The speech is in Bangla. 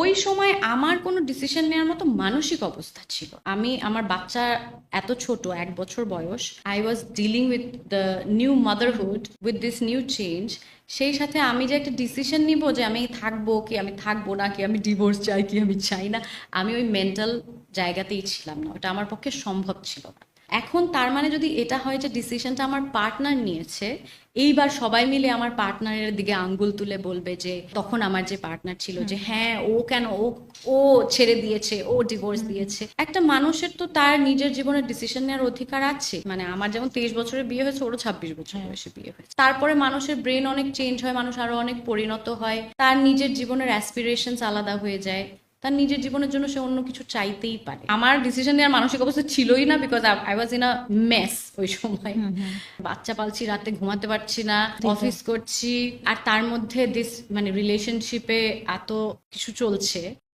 ওই সময় আমার কোনো ডিসিশন নেওয়ার মতো মানসিক অবস্থা ছিল। আমি, আমার বাচ্চা এত ছোট, এক বছর বয়স I was dealing with the new motherhood with this new change সেই সাথে আমি যে একটা ডিসিশন নিব যে আমি থাকব কি আমি থাকব না, কি আমি ডিভোর্স চাই, কি আমি চাই না, আমি ওই মেন্টাল জায়গাতেই ছিলাম না। ওটা আমার পক্ষে সম্ভব ছিল না। এখন তার মানে যদি এটা হয় যে ডিসিশনটা আমার পার্টনার নিয়েছে এইবার সবাই মিলে আমার পার্টনারের দিকে আঙ্গুল তুলে বলবে যে তখন আমার যে পার্টনার ছিল যে হ্যাঁ ও কেন ও ও ছেড়ে দিয়েছে ও ডিভোর্স দিয়েছে। একটা মানুষের তো তার নিজের জীবনের ডিসিশন নেওয়ার অধিকার আছে। মানে আমার যেমন তেইশ বছরের বিয়ে হয়েছে ওরও ছাব্বিশ বছর বয়সে বিয়ে হয়েছে। তারপরে মানুষের ব্রেন অনেক চেঞ্জ হয় মানুষ আরও অনেক পরিণত হয়। তার নিজের জীবনের অ্যাসপিরেশনস আলাদা হয়ে যায়। তার নিজের জীবনের জন্য সে অন্য কিছু চাইতেই পারে। আমার ডিসিশন নেওয়ার মানসিক অবস্থা ছিলই না because I was in a mess ওই সময়। বাচ্চা পালছি রাতে ঘুমাতে পারছি না অফিস করছি। আর তার মধ্যে দিস মানে রিলেশনশিপে এত কিছু চলছে।